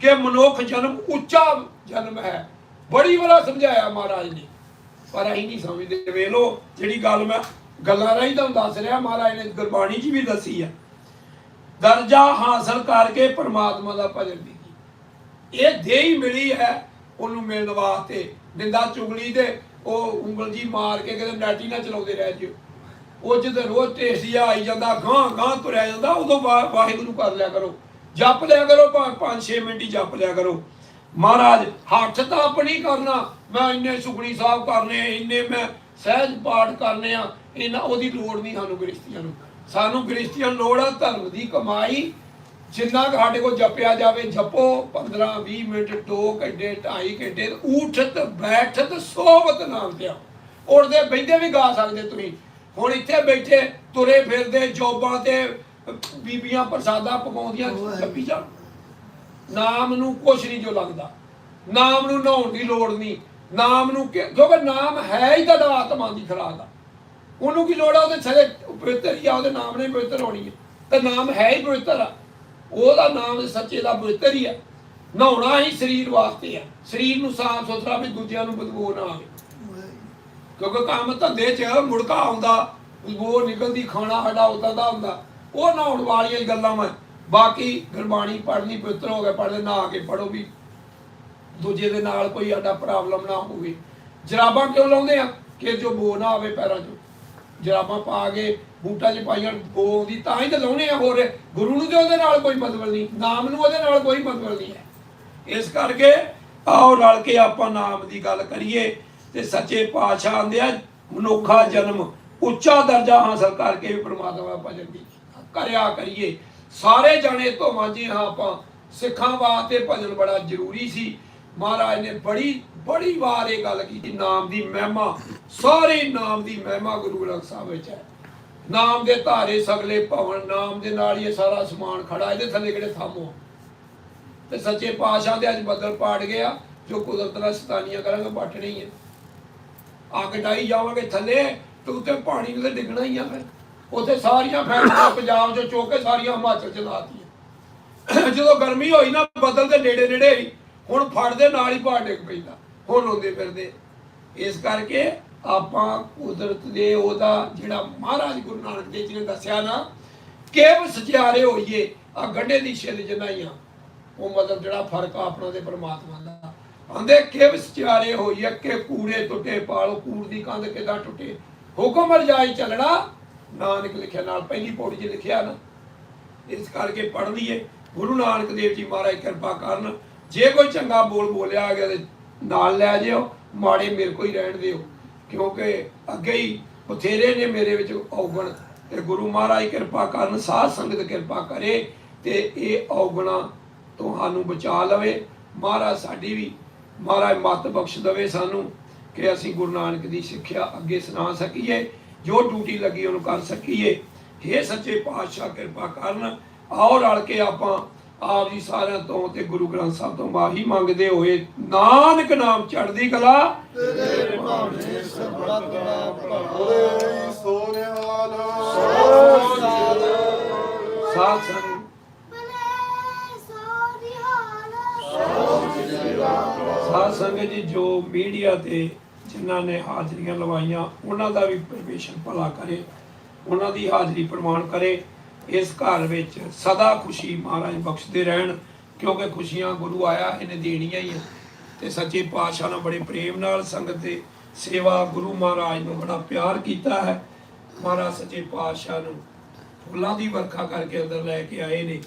ਕਿ ਮਨੁੱਖ ਜਨਮ, ਉੱਚਾ ਜਨਮ ਹੈ। ਬੜੀ ਵਾਰ ਸਮਝਾਇਆ ਮਹਾਰਾਜ ਨੇ। ਪਰ ਅਸੀਂ ਨਹੀਂ ਸਮਝਦੇ। ਵੇਖ ਲੋ ਜਿਹੜੀ ਗੱਲ ਮੈਂ ਗੱਲਾਂ ਰਾਹੀਂ ਤੁਹਾਨੂੰ ਦੱਸ ਰਿਹਾ, ਮਹਾਰਾਜ ਨੇ ਗੁਰਬਾਣੀ 'ਚ ਵੀ ਦੱਸੀ ਆ। ਦਰਜਾ ਹਾਸਲ ਕਰਕੇ ਪਰਮਾਤਮਾ ਦਾ ਭਜਨ ਵੀ ਇਹ ਦੇਹੀ ਮਿਲੀ ਹੈ ਉਹਨੂੰ ਮਿਲਣ ਵਾਸਤੇ। ਨਿੰਦਾ ਚੁਗਲੀ ਦੇ ਉਹ ਉਂਗਲ ਜੀ ਮਾਰ ਕੇ ਕਿਤੇ ਨੈਟੀ ਨਾ ਚਲਾਉਂਦੇ ਰਹਿ ਜਿਓ। ਉਹ ਜਦੋਂ ਰੋਜ਼ ਢੇਸੀਆ ਆਈ ਜਾਂਦਾ ਗਾਂ ਗਾਂ ਤੁਰਿਆ ਜਾਂਦਾ, ਉਦੋਂ ਵਾਹਿਗੁਰੂ ਕਰ ਲਿਆ ਕਰੋ। ਜਪ ਲਿਆ ਕਰੋ ਭਾਵੇਂ 5-6 ਮਿੰਟ ਹੀ ਜਪ ਲਿਆ ਕਰੋ। ਮਹਾਰਾਜ, ਹੱਥ ਤਾਂ ਆਪਣੀ ਕਰਨਾ। ਮੈਂ ਇੰਨੇ ਸੁਖਣੀ ਸਾਹਿਬ ਕਰਨੇ ਇੰਨੇ ਮੈਂ ਸਹਿਜ ਪਾਠ ਕਰਨੇ ਆ, ਇਹਨਾਂ ਉਹਦੀ ਲੋੜ ਨਹੀਂ ਸਾਨੂੰ ਗ੍ਰਸਤੀਆਂ ਨੂੰ। ਸਾਨੂੰ ਗ੍ਰਸਤੀਆਂ ਲੋੜ ਆ ਧਰਮ ਦੀ ਕਮਾਈ। ਜਿੰਨਾ ਕੁ ਸਾਡੇ ਕੋਲ ਜਪਿਆ ਜਾਵੇ, ਜਪੋ। 15 20 ਮਿੰਟ 2 ਘੰਟੇ 2.5 ਘੰਟੇ ਉਠਤ ਬੈਠਤ, ਸੋਵਤ ਨਾਮ ਤੇ ਉੜਦੇ ਬੈਠੇ ਵੀ ਗਾ ਸਕਦੇ ਤੁਸੀਂ। ਹੁਣ ਇੱਥੇ ਬੈਠੇ, ਤੁਰੇ ਫਿਰਦੇ, ਜੋਬਾਂ ਤੇ ਬੀਬੀਆਂ ਪ੍ਰਸਾਦਾ ਪਕਾਉਂਦੀਆਂ ਜੱਪੀ ਜਾ ਨਾਮ ਨੂੰ ਕੁਛ ਨਹੀਂ ਜੋ ਲੱਗਦਾ। ਨਾਮ ਨੂੰ ਨਹਾਉਣ ਦੀ ਲੋੜ ਨਹੀਂ। ਨਾਮ ਨੂੰ ਕਿਉਂਕਿ ਨਾਮ ਹੈ ਹੀ ਤੁਹਾਡਾ ਆਤਮਾ ਦੀ ਖੁਰਾਕ ਆ ਉਹਨੂੰ ਕੀ ਲੋੜ ਆ? ਉਹਦੇ ਸਾਰੇ ਪਵਿੱਤਰ ਹੀ ਆ ਉਹਦੇ ਨਾਮ ਨੇ ਪਵਿੱਤਰ ਹੋਣੀ ਹੈ। ਤੇ ਨਾਮ ਹੈ ਹੀ ਪਵਿੱਤਰ ਆ। ਉਹਦਾ ਨਾਮ ਸੱਚੇ ਦਾ ਪਵਿੱਤਰ ਹੀ ਆ। ਨਹਾਉਣਾ ਹੀ ਸਰੀਰ ਵਾਸਤੇ ਆ। ਸਰੀਰ ਨੂੰ ਸਾਫ਼ ਸੁਥਰਾ ਵੀ ਦੂਜਿਆਂ ਨੂੰ ਬਦਬੂ ਨਾ ਆਵੇ। ਕਿਉਂਕਿ ਕੰਮ ਧੰਦੇ 'ਚ ਮੁੜਕਾ ਆਉਂਦਾ। ਬਦਬੂ ਨਿਕਲਦੀ ਖਾਣਾ ਸਾਡਾ ਉਦਾਂ ਦਾ ਹੁੰਦਾ। ਉਹ ਨਹਾਉਣ ਵਾਲੀਆਂ ਹੀ ਗੱਲਾਂ ਮੈਂ। ਬਾਕੀ ਗੁਰਬਾਣੀ ਪੜ੍ਹਨੀ ਪਵਿੱਤਰ ਹੋ ਗਿਆ ਪੜ੍ਹਦੇ ਨਹਾ ਕੇ ਪੜੋ ਵੀ। ਦੂਜੇ ਦੇ ਨਾਲ ਕੋਈ ਸਾਡਾ ਪ੍ਰੋਬਲਮ ਨਾ ਹੋਵੇ। ਜਰਾਬਾਂ ਕਿਉਂ ਲਾਉਂਦੇ ਆ? ਕਿ ਜੋ ਬੋ ਨਾ ਆਵੇ ਪੈਰਾਂ 'ਚੋਂ। ਜਰਾਬਾਂ ਪਾ ਕੇ ਬੂਟਾਂ 'ਚ ਪਾਈਆਂ, ਬੋ ਆਉਂਦੀ ਤਾਂ ਹੀ ਤਾਂ ਲਾਉਣੇ ਆ ਹੋਰ। ਗੁਰੂ ਨੂੰ ਤੇ ਉਹਦੇ ਨਾਲ ਕੋਈ ਮਤਲਬ ਨਹੀਂ, ਨਾਮ ਨੂੰ ਉਹਦੇ ਨਾਲ ਕੋਈ ਮਤਲਬ ਨਹੀਂ ਹੈ। ਇਸ ਕਰਕੇ ਆਓ ਰਲ ਕੇ ਆਪਾਂ ਨਾਮ ਦੀ ਗੱਲ ਕਰੀਏ ਤੇ ਸੱਚੇ ਪਾਤਸ਼ਾਹ ਆਂਦੇ ਆ, ਮਨੁੱਖਾ ਜਨਮ ਉੱਚਾ ਦਰਜਾ ਹਾਸਲ ਕਰਕੇ ਵੀ ਪ੍ਰਮਾਤਮਾ ਭਜਨ ਦੀ ਕਰਿਆ ਕਰੀਏ। ਸਾਰੇ ਜਾਣੇ ਤੋਂ ਵਾਂਝੇ ਹਾਂ ਆਪਾਂ। ਸਿੱਖਾਂ ਵਾਸਤੇ ਭਜਨ ਬੜਾ ਜ਼ਰੂਰੀ ਸੀ। ਮਹਾਰਾਜ ਨੇ ਬੜੀ ਬੜੀ ਵਾਰ ਇਹ ਗੱਲ ਕੀਤੀ, ਨਾਮ ਦੀ ਮਹਿਮਾ। ਸਾਰੇ ਨਾਮ ਦੀ ਮਹਿਮਾ ਗੁਰੂ ਗ੍ਰੰਥ ਸਾਹਿਬ ਵਿੱਚ ਹੈ। ਨਾਮ ਦੇ ਧਾਰੇ ਸਗਲੇ ਭਵਨ, ਨਾਮ ਦੇ ਨਾਲ ਹੀ ਇਹ ਸਾਰਾ ਸਮਾਨ ਖੜਾ ਇਹਦੇ ਥੱਲੇ ਕਿਹੜੇ ਥਾਮੋ ਤੇ ਸੱਚੇ ਪਾਤਸ਼ਾਹ ਦੇ ਅੱਜ ਬੱਦਲ ਪਾੜ ਗਿਆ ਜੋ ਕੁਦਰਤ ਨਾਲ ਸਤਾਨੀਆਂ ਕਰਾਂਗੇ ਪੱਟਣੀ ਹੀ ਹੈ। ਅੱਗ ਡਾਈ ਜਾਵਾਂਗੇ ਥੱਲੇ, ਤੇ ਉੱਤੇ ਪਾਣੀ ਨੂੰ ਤੇ ਡਿੱਗਣਾ ਹੀ ਆ ਫਿਰ। ਉੱਥੇ ਸਾਰੀਆਂ ਫੈਕਟਰੀਆਂ ਪੰਜਾਬ ਚੋਂ ਚੁੱਕ ਕੇ ਸਾਰੀਆਂ ਹਿਮਾਚਲ ਚ ਲਾਤੀਆਂ ਜਦੋਂ ਗਰਮੀ ਹੋਈ ਨਾ, ਬੱਦਲ ਦੇ ਨੇੜੇ ਨੇੜੇ ਹੀ, ਹੁਣ ਫੜਦੇ ਨਾਲ ਹੀ ਪਹਾੜ ਡਿੱਗ ਪੈਂਦਾ, ਹੁਣ ਰੋਂਦੇ ਫਿਰਦੇ। ਇਸ ਕਰਕੇ ਆਪਾਂ ਕੁਦਰਤ ਦੇ ਉਹਦਾ ਜਿਹੜਾ ਮਹਾਰਾਜ ਗੁਰੂ ਨਾਨਕ ਦੇਵ ਜੀ ਨੇ ਦੱਸਿਆ ਨਾ ਕਿਵ ਸਚਿਆਰੇ ਹੋਈਏ ਆ ਗੰਢੇ ਦੀ ਛਿੱਲ ਜਨਾਈਆਂ, ਉਹ ਮਤਲਬ ਜਿਹੜਾ ਫ਼ਰਕ ਆ ਆਪਣਾ ਤੇ ਪਰਮਾਤਮਾ ਦਾ। ਆਂਦੇ ਕਿਵ ਸਚਿਆਰੇ ਹੋਈਏ ਕਿ ਕੂੜੇ ਟੁੱਟੇ ਪਾਲੋ, ਕੂੜ ਦੀ ਕੰਧ ਕਿਦਾਂ ਟੁੱਟੇ, ਹੁਕਮ ਰਜਾਈ ਚੱਲਣਾ ਨਾਨਕ ਲਿਖਿਆ, ਨਾਲ ਪਹਿਲੀ ਪੌੜੀ 'ਚ ਲਿਖਿਆ ਨਾ। ਇਸ ਕਰਕੇ ਪੜ੍ਹ ਲਈਏ। ਗੁਰੂ ਨਾਨਕ ਦੇਵ ਜੀ ਮਹਾਰਾਜ ਕਿਰਪਾ ਕਰਨ ਜੇ ਕੋਈ ਚੰਗਾ ਬੋਲ ਬੋਲਿਆ ਗਿਆ ਤੇ ਨਾਲ ਲੈ ਜਿਓ, ਮਾੜੇ ਮੇਰੇ ਕੋਈ ਰਹਿਣ ਦਿਓ। ਕਿਉਂਕਿ ਅੱਗੇ ਹੀ ਬਥੇਰੇ ਨੇ ਮੇਰੇ ਵਿੱਚ ਔਗਣ। ਤੇ ਗੁਰੂ ਮਹਾਰਾਜ ਕਿਰਪਾ ਕਰਨ ਸਾਧ ਸੰਗਤ ਕਿਰਪਾ ਕਰੇ ਤੇ ਇਹ ਔਗਣਾ ਤੁਹਾਨੂੰ ਬਚਾ ਲਵੇ। ਮਹਾਰਾਜ ਸਾਡੀ ਵੀ, ਮਹਾਰਾਜ ਮਤ ਬਖਸ਼ ਦਵੇ ਸਾਨੂੰ ਕਿ ਅਸੀਂ ਗੁਰੂ ਨਾਨਕ ਦੀ ਸਿੱਖਿਆ ਅੱਗੇ ਸੁਣਾ ਸਕੀਏ। ਜੋ ਡਿਊਟੀ ਲੱਗੀ ਉਹਨੂੰ ਕਰ ਸਕੀਏ। हे ਸੱਚੇ ਪਾਤਸ਼ਾਹ, ਕਿਰਪਾ ਕਰਨ। ਆਓ ਰਲ ਕੇ ਆਪਾਂ ਆਪ ਜੀ ਸਾਰਿਆਂ ਤੋਂ ਤੇ ਗੁਰੂ ਗ੍ਰੰਥ ਸਾਹਿਬ ਤੋਂ ਮਾਹੀ ਮੰਗਦੇ ਹੋਏ ਨਾਨਕ ਨਾਮ ਚੜ੍ਹਦੀ ਕਲਾ। ਤੇਰੇ ਭਾਣੇ ਸਰਬੱਤ ਦਾ ਭਲਾ ਬੋਲੇ ਸੋਨਿਹਾਲ ਸਾਧ ਸੰਗ ਸਾਧ ਸੰਗਤ ਜੀ, ਜੋ ਮੀਡੀਆ ਤੇ ਜਿਨ੍ਹਾਂ ਨੇ ਹਾਜ਼ਰੀਆਂ ਲਵਾਈਆਂ, ਉਹਨਾਂ ਦਾ ਵੀ ਪਰਮੇਸ਼ਰ ਭਲਾ ਕਰੇ, ਉਹਨਾਂ ਦੀ ਹਾਜ਼ਰੀ ਪ੍ਰਮਾਣ ਕਰੇ। ਇਸ ਘਰ ਵਿੱਚ ਸਦਾ ਖੁਸ਼ੀ ਮਹਾਰਾਜ ਬਖਸ਼ਦੇ ਰਹਿਣ, ਕਿਉਂਕਿ ਖੁਸ਼ੀਆਂ ਗੁਰੂ ਆਇਆ, ਇਹਨੇ ਦੇਣੀਆਂ ਹੀ ਆ। ਤੇ ਸੱਚੇ ਪਾਤਸ਼ਾਹ ਨਾਲ ਬੜੇ ਪ੍ਰੇਮ ਨਾਲ ਸੰਗਤ ਦੇ ਸੇਵਾ ਗੁਰੂ ਮਹਾਰਾਜ ਨੂੰ ਬੜਾ ਪਿਆਰ ਕੀਤਾ ਹੈ। ਮਹਾਰਾਜ ਸੱਚੇ ਪਾਤਸ਼ਾਹ ਨੂੰ ਫੁੱਲਾਂ ਦੀ ਵਰਖਾ ਕਰਕੇ ਅੰਦਰ ਲੈ ਕੇ ਆਏ ਨੇ।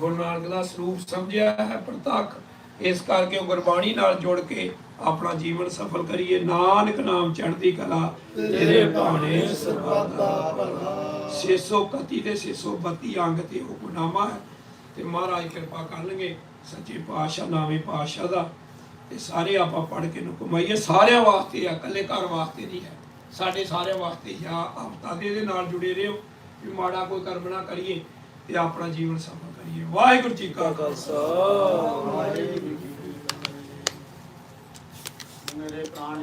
ਗੁਰੂ ਨਾਨਕ ਦਾ ਸਰੂਪ ਸਮਝਿਆ ਹੈ, ਪ੍ਰਤੱਖ ਇਸ ਕਰਕੇ ਉਹ ਗੁਰਬਾਣੀ ਨਾਲ ਜੁੜ ਕੇ ਆਪਣਾ ਜੀਵਨ ਸਫਲ ਕਰੀਏ। ਨਾਨਕ ਨਾਮ ਚੜ੍ਹਦੀ ਕਲਾ, ਤੇਰੇ ਭਾਣੇ ਸਰਬੱਤ ਦਾ ਭਲਾ। 631 ਤੇ 632 ਅੰਗ ਤੇ ਹੁਕਮਨਾਮਾ ਹੈ। ਤੇ ਮਹਾਰਾਜ ਕਿਰਪਾ ਕਰਨਗੇ, ਸੱਚੇ ਪਾਤਸ਼ਾਹ ਨਾਵੇਂ ਪਾਤਸ਼ਾਹ ਦਾ। ਤੇ ਸਾਰੇ ਆਪਾਂ ਪੜ੍ਹ ਕੇ ਨੂੰ ਕਮਾਈਏ ਸਾਰਿਆਂ ਵਾਸਤੇ ਆ, ਇਕੱਲੇ ਘਰ ਵਾਸਤੇ ਨਹੀਂ ਹੈ। ਸਾਡੇ ਸਾਰਿਆਂ ਵਾਸਤੇ ਜਾਂ ਹਫਤਾ ਦੇ ਨਾਲ ਜੁੜੇ ਰਹੋ। ਵੀ ਮਾੜਾ ਕੋਈ ਕਰਮ ਨਾ ਕਰੀਏ। ਤੇ ਆਪਣਾ ਜੀਵਨ ਸਫਲ ਕਰੀਏ। ਵਾਹਿਗੁਰੂ ਜੀ ਕਾ ਖਾਲਸਾ। ਮੇਰੇ ਪ੍ਰਾਣ